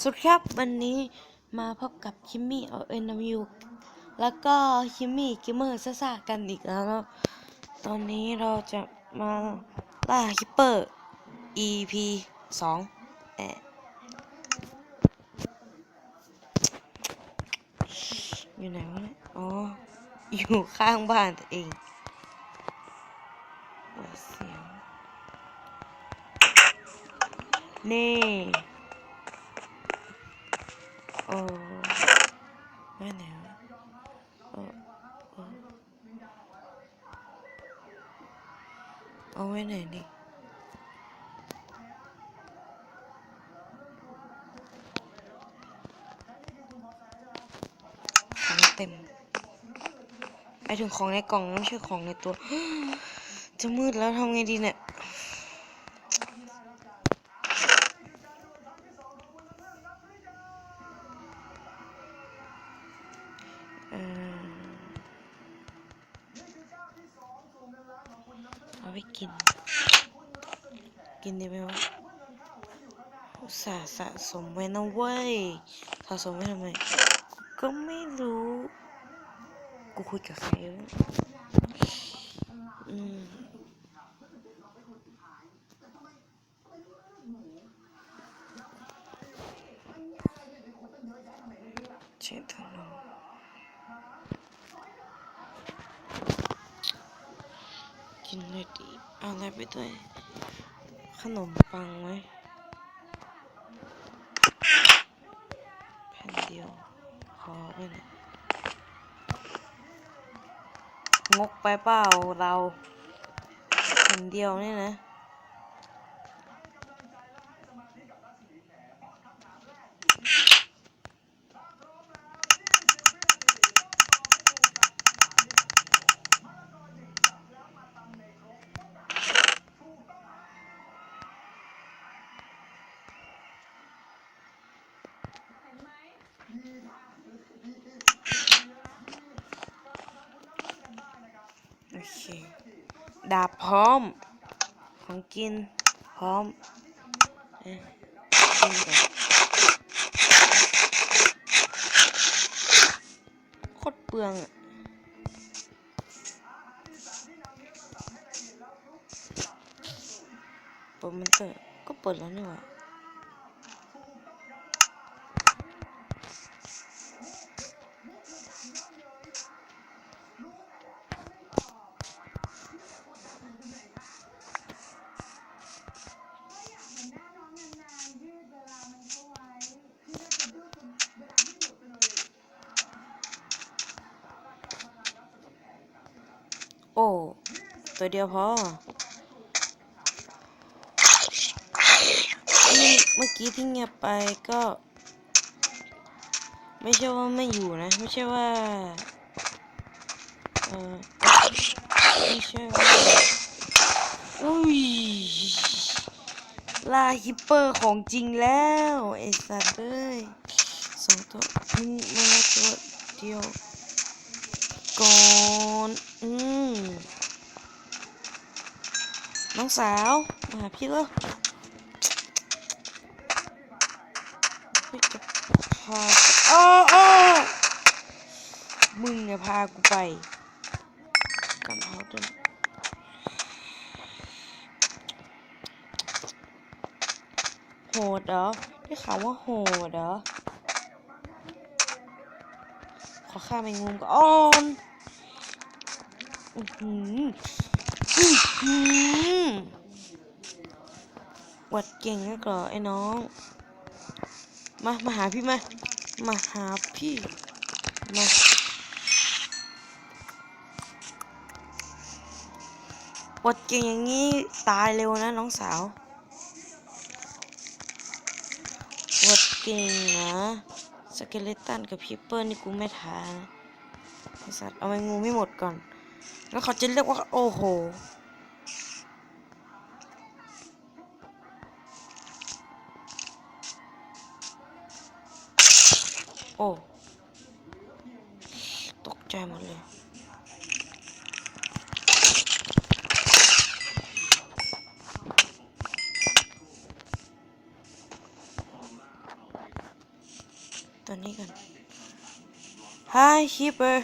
สวัสดีครับวันนี้มาพบกับคิมมี่เอาเอ็นวิวแล้วก็คิมมี่กิมเมอร์ซ่ากันอีกแล้วตอนนี้เราจะมาล่าฮิปเปอร์ EP สองแออยู่ไหนวะเนี่ยอ๋อ อยู่ข้างบ้านตัวเองเสียงนี่ โอ้ไว้ไหนวะโอ้โอ้เอาไว้ไหนดิของเต็มไปถึงของในกล่องไม่ใช่ของในตัว จะมืดแล้วทำไงดีเนี่ย ไปกิน กินดีไหมวะอุตส่าห์สะสมไว้นะเว้ยสะสมไว้ทำไมก็ไม่รู้ กูคุยกับใครอืมใช่ทา กินเลยดีเอาอะไรไปด้วย ขนมปังไหมแผ่นเดียว ขอไปหน่อยงกไปเปล่าเราแผ่นเดียวเนี่ยนะ เคดาบพร้อม ของกินพร้อมกินก่อนโคตรเปลืองอะเปิดมันเตอร์ก็เปิดแล้วนี่หว่า ตัวเดียวพอ เมื่อกี้ที่เงียบไปก็ ไม่ใช่ว่าไม่อยู่นะ ไม่ใช่ว่า เออไม่ใช่ว่าอุ้ยลาฮิปเปอร์ของจริงแล้วไอ้สัตว์เอ้ยสองตัวมึงมาตัวเดียวก่อน อืม น้องสาวมาพี่แล้วพี่จะพาอ้ออ้อมึงเนี่ยพากูไปกำเขาจนโหดเหรอได้ข่าวว่าโหดเหรอขอข้าแมงมุมก่อนอือหืออือหือ วัดเก่งนักเหรอไอ้น้อง มา มาหาพี่มา มาหาพี่ มาวัดเก่งอย่างนี้ตายเร็วนะน้องสาววัดเก่งนะสเกเลตันกับพีเปอร์นี่กูไม่ทานะไอสัตว์เอาไปงูไม่หมดก่อน แล้วเขาจะเรียกว่า โอ้โห โอ้ ตกใจหมดเลยตัวนี้กัน Hi Keeper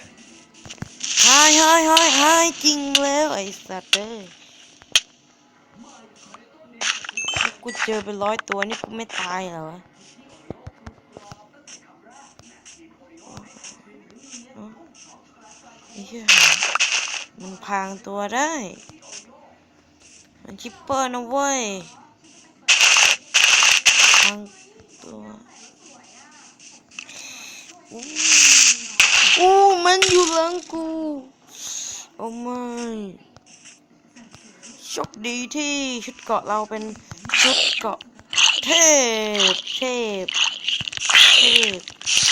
Hi Hi Hi Hi จริงแล้วไอ้สัตว์เอ้ยกูเจอเป็นร้อยตัวนี่กูไม่ตายเหรอวะ เหี้ยมันพางตัวได้ มันคิปเปอร์นะเว้ยพางตัวอู้อู้มันอยู่หลังกู โอ้ไม่โชคดีที่ชุดเกาะเราเป็นชุดเกาะเทพ เทพ เทพ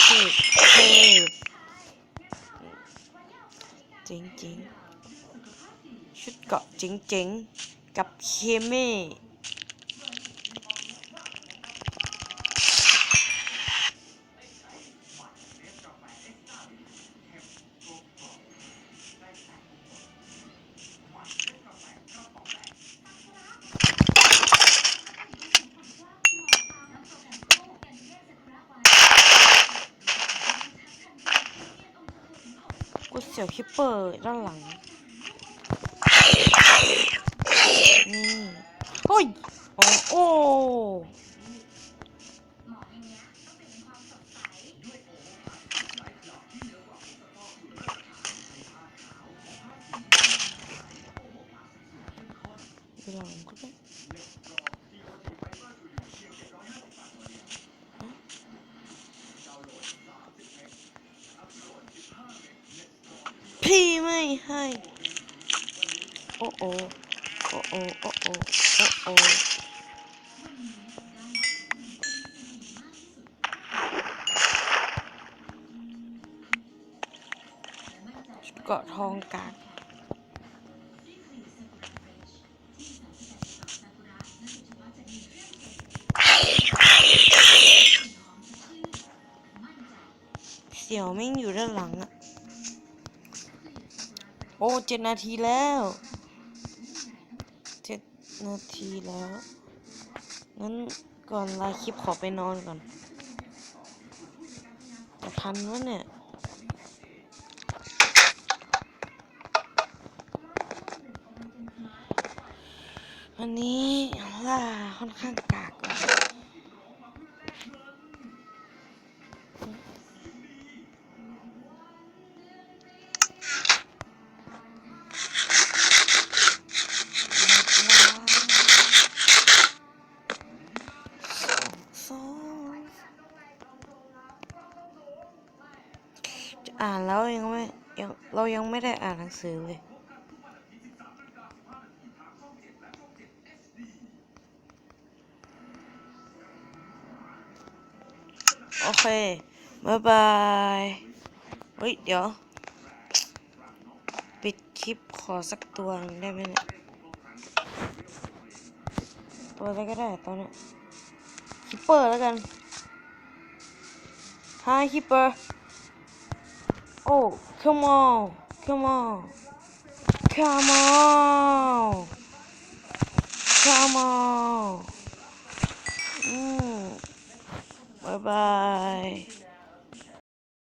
เทพ เทพ เกาะเจ๋งๆ กับเคเม่กูเสียวคิปเปอร์ด้านหลัง นี่โอ้ยโอ้โอ้ลองก็ได้พี่ไม่ให้ โอ้โอ โอ้โอโอ้โอโอ้โอเกาะทองกากเสี่ยวแม่งอยู่ด้านหลังอะโอ้เจ็ดนาทีแล้ว นาทีแล้ว งั้นก่อนไลฟ์คลิปขอไปนอนก่อนจะทันวะเนี่ยวันนี้ล่าค่อนข้างกากเลย อ่านแล้วยังไม่ยังเรายังไม่ได้อ่านหนังสือเลย โอเคบายบาย เฮ้ย เดี๋ยว ปิดคลิปขอสักตัวหนึงได้ไหมเนี่ย ตัวอะไรก็ได้ตอนนี้ยคิปเปอร์แล้วกัน Hi Keeper Oh come on come on come on come on อืมบ๊ายบาย